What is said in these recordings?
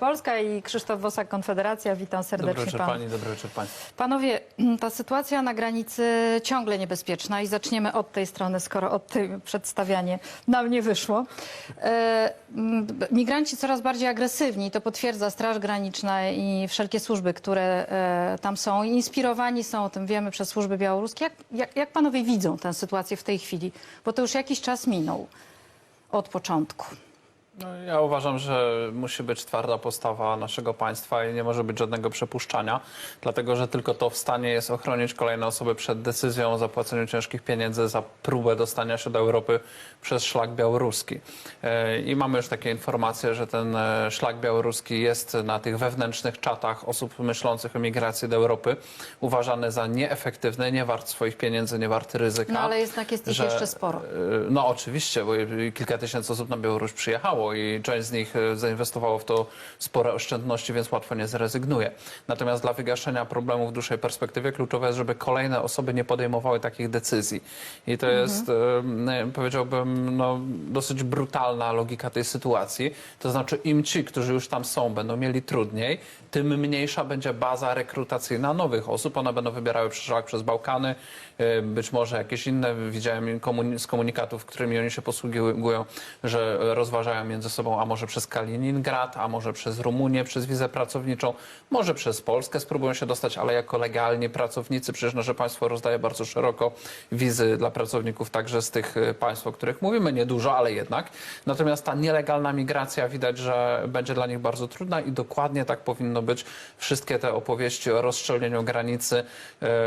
Polska i Krzysztof Wosak, Konfederacja. Witam serdecznie Dobry wieczór pan. Pani, dobry wieczór Państwu. Panowie, ta sytuacja na granicy ciągle niebezpieczna i zaczniemy od tej strony, skoro od tym przedstawianie nam nie wyszło. E, m, migranci coraz bardziej agresywni, to potwierdza Straż Graniczna i wszelkie służby, które e, tam są. Inspirowani są, o tym wiemy, przez służby białoruskie. Jak, jak, jak panowie widzą tę sytuację w tej chwili? Bo to już jakiś czas minął od początku. No, ja uważam, że musi być twarda postawa naszego państwa i nie może być żadnego przepuszczania, dlatego że tylko to w stanie jest ochronić kolejne osoby przed decyzją o zapłaceniu ciężkich pieniędzy za próbę dostania się do Europy przez szlak białoruski. E, I mamy już takie informacje, że ten e, szlak białoruski jest na tych wewnętrznych czatach osób myślących o migracji do Europy uważany za nieefektywny, nie wart swoich pieniędzy, nie wart ryzyka. No ale jednak jest ich jeszcze sporo. E, No oczywiście, bo kilka tysięcy osób na Białoruś przyjechało i część z nich e, zainwestowało w to spore oszczędności, więc łatwo nie zrezygnuje. Natomiast dla wygaszenia problemów w dłuższej perspektywie kluczowe jest, żeby kolejne osoby nie podejmowały takich decyzji. I to jest, e, powiedziałbym, no, dosyć brutalna logika tej sytuacji. To znaczy im ci, którzy już tam są, będą mieli trudniej, tym mniejsza będzie baza rekrutacyjna nowych osób. One będą wybierały szlak przez Bałkany, e, być może jakieś inne. Widziałem z komunikatów, którymi oni się posługują, że rozważają między sobą, a może przez Kaliningrad, a może przez Rumunię, przez wizę pracowniczą, może przez Polskę spróbują się dostać, ale jako legalni pracownicy. Przecież nasze państwo rozdaje bardzo szeroko wizy dla pracowników także z tych e, państw, o których mówimy, niedużo, ale jednak. Natomiast ta nielegalna migracja widać, że będzie dla nich bardzo trudna i dokładnie tak powinno być. Wszystkie te opowieści o rozszczelnieniu granicy,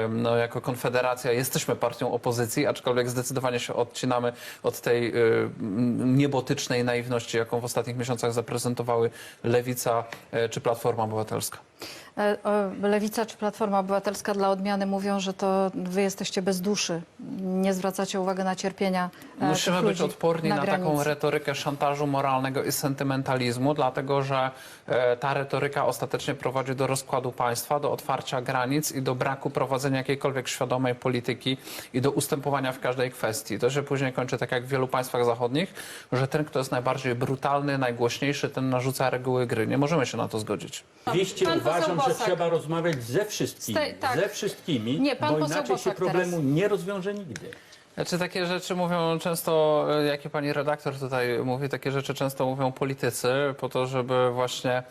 no, jako Konfederacja jesteśmy partią opozycji, aczkolwiek zdecydowanie się odcinamy od tej m, niebotycznej naiwności, jaką w ostatnich miesiącach zaprezentowały Lewica e, czy Platforma Obywatelska. E, Lewica czy Platforma Obywatelska dla odmiany mówią, że to wy jesteście bez duszy. Nie zwracacie uwagi na cierpienia e, Musimy tych być ludzi odporni na, granicy. taką retorykę szantażu moralnego i sentymentalizmu, dlatego że e, ta retoryka ostatecznie prowadzi do rozkładu państwa, do otwarcia granic i do braku prowadzenia jakiejkolwiek świadomej polityki i do ustępowania w każdej kwestii. To się później kończy tak jak w wielu państwach zachodnich, że ten, kto jest najbardziej brutalny, najgłośniejszy, ten narzuca reguły gry. Nie możemy się na to zgodzić. Poseł uważam, że Bosak. trzeba rozmawiać ze wszystkimi, Z tej- tak. ze wszystkimi, Nie, pan bo poseł inaczej się Bosak problemu teraz. nie rozwiąże nigdy. Znaczy takie rzeczy mówią często, e, jak i pani redaktor tutaj mówi, takie rzeczy często mówią politycy po to, żeby właśnie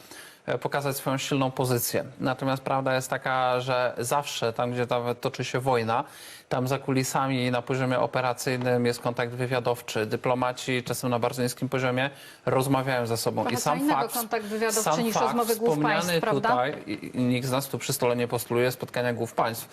e, pokazać swoją silną pozycję. Natomiast prawda jest taka, że zawsze tam, gdzie nawet toczy się wojna, tam za kulisami na poziomie operacyjnym jest kontakt wywiadowczy. Dyplomaci, czasem na bardzo niskim poziomie, rozmawiają ze sobą. Trochę co innego kontakt wywiadowczy sam niż fakt rozmowy głów wspomniany państw, tutaj, i, i nikt z nas tu przy stole nie postuluje spotkania głów państw.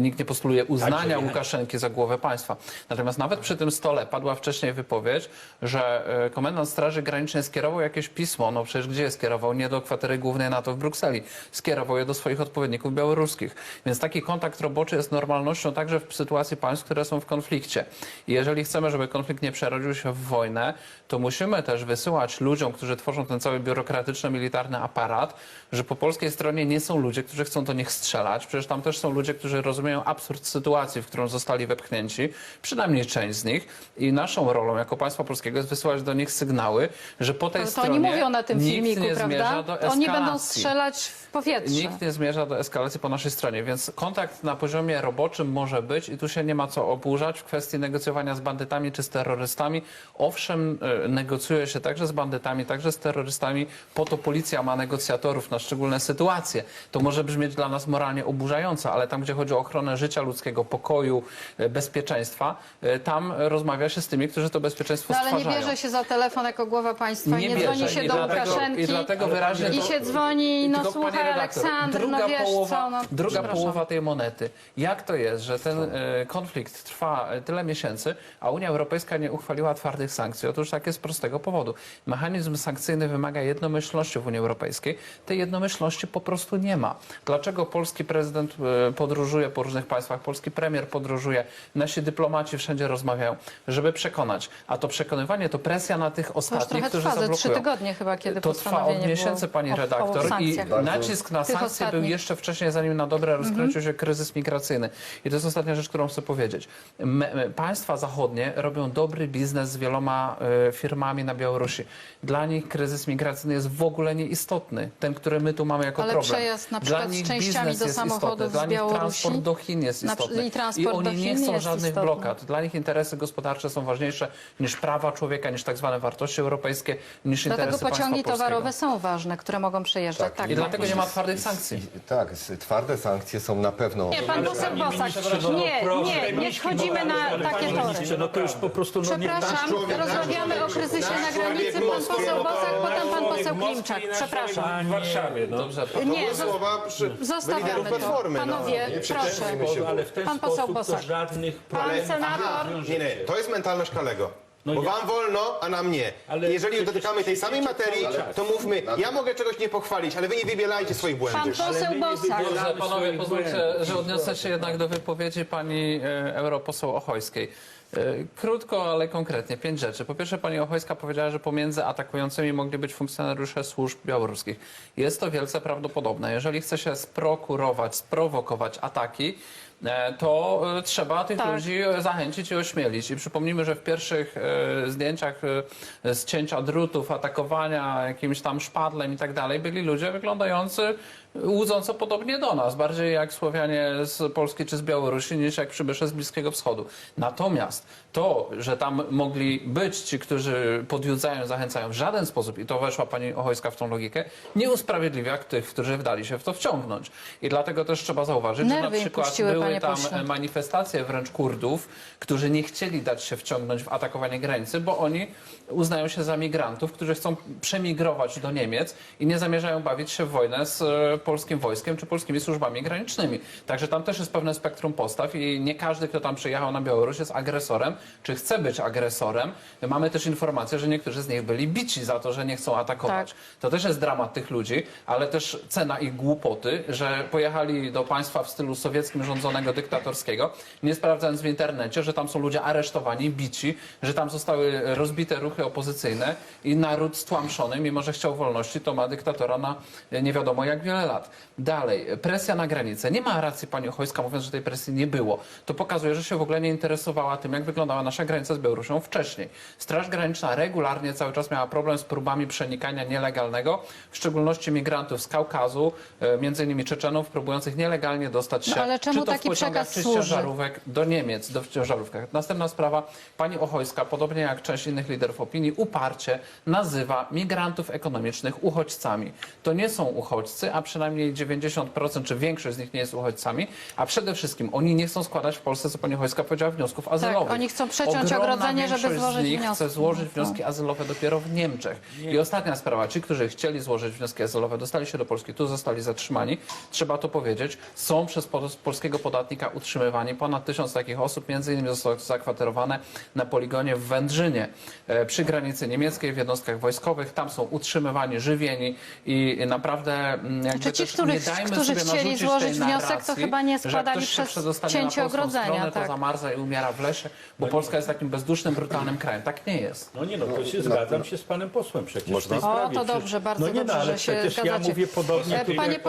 Nikt nie postuluje uznania Łukaszenki za głowę państwa. Natomiast nawet przy tym stole padła wcześniej wypowiedź, że e, komendant Straży Granicznej skierował jakieś pismo, no przecież gdzie je skierował? Nie do kwatery głównej NATO w Brukseli. Skierował je do swoich odpowiedników białoruskich. Więc taki kontakt roboczy jest normalnością także w sytuacji państw, które są w konflikcie. I jeżeli chcemy, żeby konflikt nie przerodził się w wojnę, to musimy też wysyłać ludziom, którzy tworzą ten cały biurokratyczno-militarny aparat, że po polskiej stronie nie są ludzie, którzy chcą do nich strzelać. Przecież tam też są ludzie, którzy rozumieją absurd sytuacji, w którą zostali wepchnięci, przynajmniej część z nich. I naszą rolą jako państwa polskiego jest wysyłać do nich sygnały, że po tej To stronie oni mówią na tym nikt filmiku, nie zmierza prawda? do To Oni będą eskalacji. strzelać w powietrze. Nikt nie zmierza do eskalacji po naszej stronie, więc kontakt na poziomie roboczym może być i tu się nie ma co oburzać w kwestii negocjowania z bandytami czy z terrorystami. Owszem, e, negocjuje się także z bandytami, także z terrorystami. Po to policja ma negocjatorów na szczególne sytuacje. To może brzmieć dla nas moralnie oburzająco, ale tam, gdzie chodzi o ochronę życia ludzkiego, pokoju, e, bezpieczeństwa, e, tam rozmawia się z tymi, którzy to bezpieczeństwo No ale nie stwarzają. bierze się za telefon jako głowa państwa, nie, Nie dzwoni się I do dlatego- Łukaszenki i dlatego wyraźnie i to- się dzwoni, no Tylko, słuchaj redaktor, Aleksander, druga no wiesz połowa, co, no Druga połowa tej monety. Jak to jest, że ten e, konflikt trwa e, tyle miesięcy, a Unia Europejska nie uchwaliła twardych sankcji? Otóż tak jest z prostego powodu. Mechanizm sankcyjny wymaga jednomyślności w Unii Europejskiej. Tej jednomyślności po prostu nie ma. Dlaczego polski prezydent e, podróżuje po różnych państwach, polski premier podróżuje, nasi dyplomaci wszędzie rozmawiają, żeby przekonać. A to przekonywanie to presja na tych ostatnich, którzy trwa, zablokują. trzy tygodnie chyba, kiedy To trwa od miesięcy, pani redaktor. I nacisk na Tych sankcje był jeszcze wcześniej, zanim na dobre rozkręcił Mhm. się kryzys migracyjny. I to jest ostatnia rzecz, którą chcę powiedzieć. Me, państwa zachodnie robią dobry biznes z wieloma e, firmami na Białorusi. Dla nich kryzys migracyjny jest w ogóle nieistotny. Ten, który my tu mamy jako Ale problem. przejazd na Dla przykład z nich częściami biznes do jest samochodów istotny. Dla z nich Białorusi transport do Chin jest na- istotny. i transport oni do nie chcą żadnych istotny. blokad. Dla nich interesy gospodarcze są ważniejsze niż prawa człowieka, niż tak zwane wartości europejskie, niż Dlatego interesy państwa pociągi polskiego. towarowe są ważne, które mogą przejeżdżać. Tak, Tak, I tak. dlatego nie ma twardych sankcji. I- Tak, twarde sankcje są na pewno. Nie, pan poseł Bosak, nie, proszę, nie, nie wchodzimy mogę, na takie panie tory. ministrze, No to już po prostu no nie Przepraszam, rozmawiamy o kryzysie na granicy. Pan poseł Bosak, potem pan poseł Klimczak. Przepraszam. w Warszawie. No. Dobrze, Nie, Słowa przy zostawiamy to. Platformy. Panowie, no. Nie proszę. przekręcajmy się. ale w ten Pan poseł sposób to Bosak. żadnych Pan problemów senator. Nie, nie, to jest mentalność Kalego. No Bo ja- wam wolno, a nam nie. Ale Jeżeli przecież dotykamy tej samej materii, to mówmy, ja mogę czegoś nie pochwalić, ale wy nie wybielajcie swoich Pan błędów. poseł Bosak. Dobrze, panowie, pozwólcie, że odniosę się jednak do wypowiedzi pani e, europoseł Ochojskiej. E, Krótko, ale konkretnie. Pięć rzeczy. Po pierwsze, pani Ochojska powiedziała, że pomiędzy atakującymi mogli być funkcjonariusze służb białoruskich. Jest to wielce prawdopodobne. Jeżeli chce się sprokurować, sprowokować ataki, e, to e, trzeba tych Tak. ludzi zachęcić i ośmielić. I przypomnijmy, że w pierwszych zdjęciach z cięcia drutów, atakowania jakimś tam szpadlem i tak dalej, byli ludzie wyglądający łudząco podobnie do nas, bardziej jak Słowianie z Polski czy z Białorusi, niż jak przybysze z Bliskiego Wschodu. Natomiast to, że tam mogli być ci, którzy podjudzają, zachęcają w żaden sposób, i to weszła pani Ochojska w tą logikę, nie usprawiedliwia tych, którzy wdali się w to wciągnąć. I dlatego też trzeba zauważyć, że na Nerwy im przykład puściły, były panie tam pośle. manifestacje wręcz Kurdów, którzy nie chcieli dać się wciągnąć w atakowanie granicy, bo oni uznają się za migrantów, którzy chcą przemigrować do Niemiec i nie zamierzają bawić się w wojnę z e, polskim wojskiem czy polskimi służbami granicznymi. Także tam też jest pewne spektrum postaw i nie każdy, kto tam przyjechał na Białoruś jest agresorem, czy chce być agresorem. Mamy też informację, że niektórzy z nich byli bici za to, że nie chcą atakować. Tak. To też jest dramat tych ludzi, ale też cena ich głupoty, że pojechali do państwa w stylu sowieckim rządzonego, dyktatorskiego, nie sprawdzając w internecie, że tam są ludzie aresztowani, bici, że tam zostały rozbite ruchy opozycyjne i naród stłamszony, mimo że chciał wolności, to ma dyktatora na nie wiadomo jak wiele lat. Dalej, presja na granicę. Nie ma racji pani Ochojska mówiąc, że tej presji nie było. To pokazuje, że się w ogóle nie interesowała tym, jak wyglądała nasza granica z Białorusią wcześniej. Straż Graniczna regularnie cały czas miała problem z próbami przenikania nielegalnego, w szczególności migrantów z Kaukazu, e, między innymi Czeczenów, próbujących nielegalnie dostać się No, ale czemu czy to taki w pociągach, czy ciężarówek do Niemiec, do ciężarówkach. Następna sprawa, pani Ochojska, podobnie jak część innych liderów opinii, uparcie nazywa migrantów ekonomicznych uchodźcami. To nie są uchodźcy, a przynajmniej 90% czy większość z nich nie jest uchodźcami, a przede wszystkim oni nie chcą składać w Polsce, co pani Ochojska powiedziała, wniosków azylowych. oni chcą przeciąć Ogromna ogrodzenie, żeby większość złożyć z nich wnioski. chce złożyć No. wnioski azylowe dopiero w Niemczech. I ostatnia sprawa, ci, którzy chcieli złożyć wnioski azylowe, dostali się do Polski, tu zostali zatrzymani, trzeba to powiedzieć, są przez pol- polskiego podatnika utrzymywani. Ponad tysiąc takich osób, między innymi zostało zakwaterowane na poligonie w Wędrzynie, e, przy granicy niemieckiej, w jednostkach wojskowych. Tam są utrzymywani, żywieni i naprawdę mm, jakby ci, też których- nie dajmy którzy sobie chcieli narzucić złożyć tej wniosek, to narracji, chyba nie że składali ktoś się przez przedostanie cięcie polską ogrodzenia, Stronę, tak. To zamarza i umiera w lesie, bo Polska jest takim bezdusznym, brutalnym krajem. Tak nie jest. No nie no, to się zgadzam się z panem posłem przecież Można? w tej O, sprawie. to dobrze, bardzo no nie, dobrze, no, ale że się przecież ja zgadzacie. mówię podobnie E, panie jak